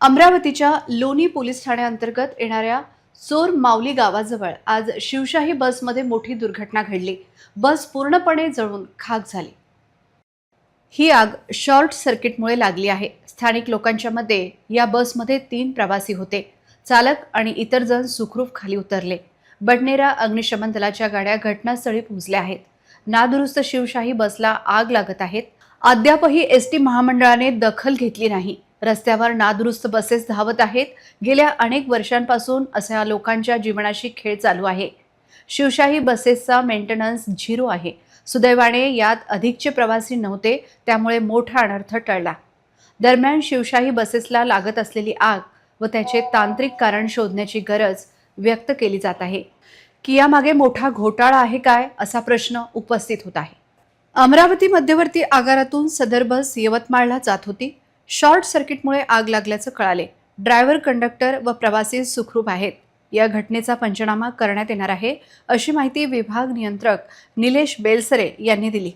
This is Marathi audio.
अमरावतीच्या लोणी पोलीस ठाण्याअंतर्गत येणाऱ्या चोर माऊली गावाजवळ आज शिवशाही बसमध्ये मोठी दुर्घटना घडली. बस पूर्णपणे जळून खाक झाली. ही आग शॉर्ट सर्किटमुळे लागली आहे. स्थानिक लोकांच्या मते या बसमध्ये तीन प्रवासी होते. चालक आणि इतर जण सुखरूप खाली उतरले. बडनेरा अग्निशमन दलाच्या गाड्या घटनास्थळी पोहोचल्या आहेत. नादुरुस्त शिवशाही बसला आग लागत आहेत. अद्यापही एस टी महामंडळाने दखल घेतली नाही. रस्त्यावर नादुरुस्त बसेस धावत आहेत. गेल्या अनेक वर्षांपासून अशा लोकांच्या जीवनाशी खेळ चालू आहे. शिवशाही बसेसचा मेंटेनन्स झिरो आहे. सुदैवाने यात अधिकचे प्रवासी नव्हते त्यामुळे मोठा अनर्थ टळला. दरम्यान शिवशाही बसेसला लागत असलेली आग व त्याचे तांत्रिक कारण शोधण्याची गरज व्यक्त केली जात आहे. की यामागे मोठा घोटाळा आहे काय? असा प्रश्न उपस्थित होत आहे. अमरावती मध्यवर्ती आगारातून सदर बस यवतमाळला जात होती. शॉर्ट सर्किटमुळे आग लागल्याचं कळाले. ड्रायव्हर कंडक्टर व प्रवासी सुखरूप आहेत. या घटनेचा पंचनामा करण्यात येणार आहे अशी माहिती विभाग नियंत्रक निलेश बेलसरे यांनी दिली.